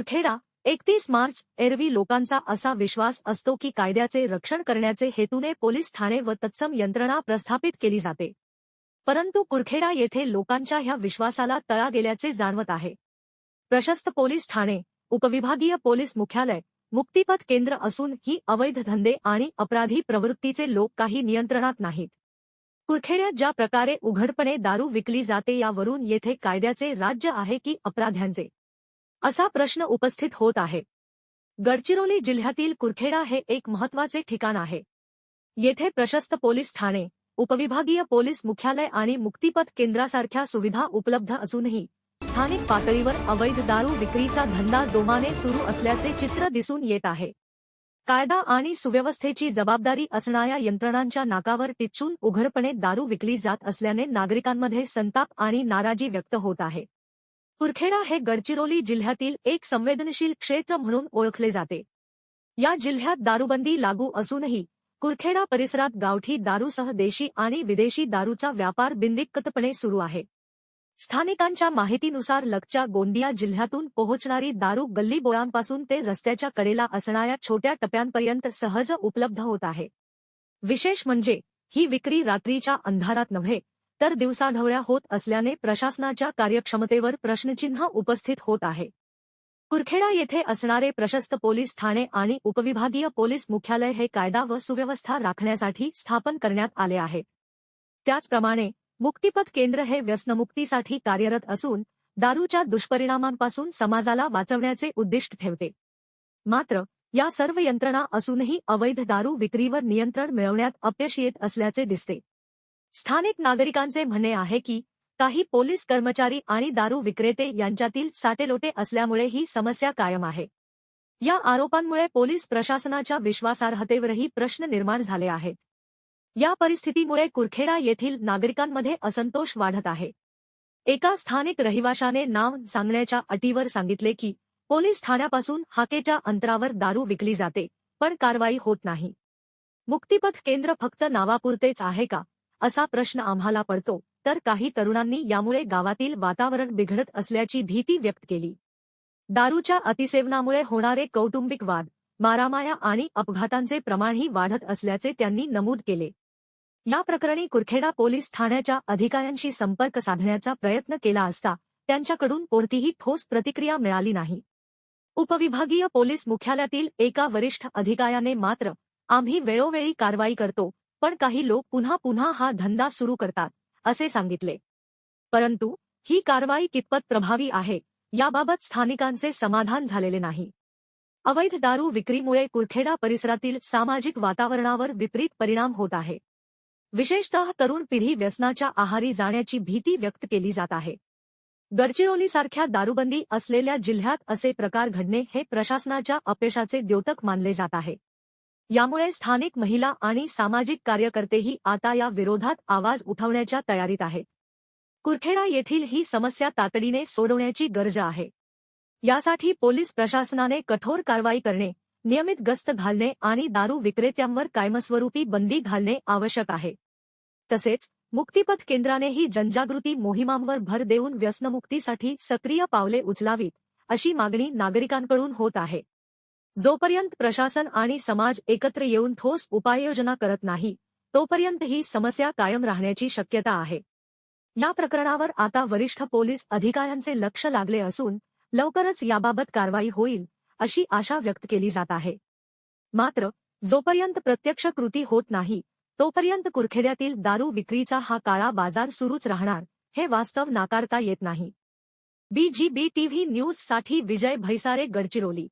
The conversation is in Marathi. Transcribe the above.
कुरखेडा एकतीस मार्च एरवी लोकांचा असा विश्वास असतो की कायद्याचे रक्षण करण्याचे हेतूने पोलीस ठाणे व तत्सम यंत्रणा प्रस्थापित केली जाते. परंतु कुरखेडा येथे लोकांच्या ह्या विश्वासाला तळा गेल्याचे जाणवत आहे. प्रशस्त पोलीस ठाणे उपविभागीय पोलीस मुख्यालय मुक्तिपथ केंद्र असून ही अवैध धंदे आणि अपराधी प्रवृत्तीचे लोक काही नियंत्रणात नाहीत. कुरखेड्यात ज्या प्रकारे उघडपणे दारू विकली जाते यावरून येथे कायद्याचे राज्य आहे की अपराध्यांचे? असा प्रश्न उपस्थित होत आहे. गडचिरोली जिल्ह्यातील कुरखेडा हे एक महत्त्वाचे ठिकाण आहे. येथे प्रशस्त पोलीस ठाणे उपविभागीय पोलीस मुख्यालय आणि मुक्तिपथ केंद्रासारख्या सुविधा उपलब्ध असूनही स्थानिक पातळीवर अवैध दारू विक्रीचा धंदा जोमाने सुरू असल्याचे चित्र दिसून येत आहे. कायदा आणि सुव्यवस्थेची जबाबदारी असणाऱ्या यंत्रणांच्या नाकावर टिच्चून उघडपणे दारू विकली जात असल्याने नागरिकांमध्ये संताप आणि नाराजी व्यक्त होत आहे. कुरखेडा हे गडचिरोली जिल्ह्यातील एक संवेदनशील क्षेत्र म्हणून ओळखले जाते. या जिल्ह्यात दारूबंदी लागू असूनही कुरखेडा परिसरात गावठी दारूसह देशी आणि विदेशी दारूचा व्यापार बिंदिक्कतपणे सुरू आहे. स्थानिकांच्या माहितीनुसार लगच्या गोंदिया जिल्ह्यातून पोहोचणारी दारू गल्लीबोळांपासून ते रस्त्याच्या कडेला असणाऱ्या छोट्या टप्प्यांपर्यंत सहज उपलब्ध होत आहे. विशेष म्हणजे ही विक्री रात्रीच्या अंधारात नव्हे तर दिवसाढवळ्या होत असल्याने प्रशासनाच्या कार्यक्षमतेवर प्रश्नचिन्ह उपस्थित होत आहे. कुरखेडा येथे असणारे प्रशस्त पोलीस ठाणे आणि उपविभागीय पोलीस मुख्यालय हे कायदा व सुव्यवस्था राखण्यासाठी स्थापन करण्यात आले आहे. त्याचप्रमाणे मुक्तिपथ केंद्र हे व्यसनमुक्तीसाठी कार्यरत असून दारूच्या दुष्परिणामांपासून समाजाला वाचवण्याचे उद्दिष्ट ठेवते. मात्र या सर्व यंत्रणा असूनही अवैध दारू विक्रीवर नियंत्रण मिळवण्यात अपयश येत असल्याचे दिसते. स्थानिक नागरिकांचे म्हणणे आहे की काही पोलीस कर्मचारी आणि दारू विक्रेते यांच्यातील साटेलोटे असल्यामुळे ही समस्या कायम आहे. या आरोपांमुळे पोलीस प्रशासनाच्या विश्वासार्हतेवरही प्रश्न निर्माण झाले आहेत. या परिस्थितीमुळे कुरखेडा येथील नागरिकांमध्ये असंतोष वाढत आहे. एका स्थानिक रहिवाशाने नाव सांगण्याच्या अटीवर सांगितले की पोलीस ठाण्यापासून हाकेच्या अंतरावर दारू विकली जाते पण कारवाई होत नाही. मुक्तिपथ केंद्र फक्त नावापुरतेच आहे का? असा प्रश्न आम्हाला पडतो तर काही तरुणांनी यामुळे गावातील वातावरण बिघडत असल्याची भीती व्यक्त केली. दारूच्या अतिसेवनामुळे होणारे कौटुंबिक वाद मारामाया आणि अपघातांचे प्रमाणही वाढत असल्याचे त्यांनी नमूद केले. या प्रकरणी कुरखेडा पोलीस ठाण्याच्या अधिकाऱ्यांशी संपर्क साधण्याचा प्रयत्न केला असता त्यांच्याकडून कोणतीही ठोस प्रतिक्रिया मिळाली नाही. उपविभागीय पोलीस मुख्यालयातील एका वरिष्ठ अधिकाऱ्याने मात्र आम्ही वेळोवेळी कारवाई करतो पण काही लोक पुन्हा पुन्हा हा धंदा सुरू करतात असे सांगितले. परंतु ही कारवाई कितपत प्रभावी आहे याबाबत स्थानिकांचे समाधान झालेले नाही. अवैध दारू विक्रीमुळे कुरखेडा परिसरातील सामाजिक वातावरणावर विपरीत परिणाम होत आहे. विशेषतः तरुण पिढी व्यसनाच्या आहारी जाण्याची भीती व्यक्त केली जात आहे. गडचिरोलीसारख्या दारूबंदी असलेल्या जिल्ह्यात असे प्रकार घडणे हे प्रशासनाच्या अपयशाचे द्योतक मानले जात आहे. यामुळे स्थानिक महिला आणि सामाजिक कार्यकर्तेही आता या विरोधात आवाज उठवण्याच्या तयारीत आहेत. कुरखेडा येथील ही समस्या तातडीने सोडवण्याची गरज आहे. यासाठी पोलीस प्रशासनाने कठोर कारवाई करणे नियमित गस्त घालणे आणि दारू विक्रेत्यांवर कायमस्वरूपी बंदी घालणे आवश्यक आहे. तसेच मुक्तिपथ केंद्रानेही जनजागृती मोहिमांवर भर देऊन व्यसनमुक्तीसाठी सक्रिय पावले उचलावीत अशी मागणी नागरिकांकडून होत आहे. जोपर्यंत प्रशासन आणि समाज एकत्र येऊन ठोस उपाययोजना करत नाही तोपर्यंत ही समस्या कायम राहण्याची शक्यता आहे. या प्रकरणावर आता वरिष्ठ पोलीस अधिकाऱ्यांचे लक्ष लागले असून लवकरच याबाबत कारवाई होईल अशी आशा व्यक्त केली जात आहे. मात्र जोपर्यंत प्रत्यक्ष कृती होत नाही तोपर्यंत कुरखेड्यातील दारू विक्रीचा हा काळा बाजार सुरूच राहणार हे वास्तव नाकारता येत नाही. बीजीबी टीव्ही न्यूजसाठी विजय भैसारे गडचिरोली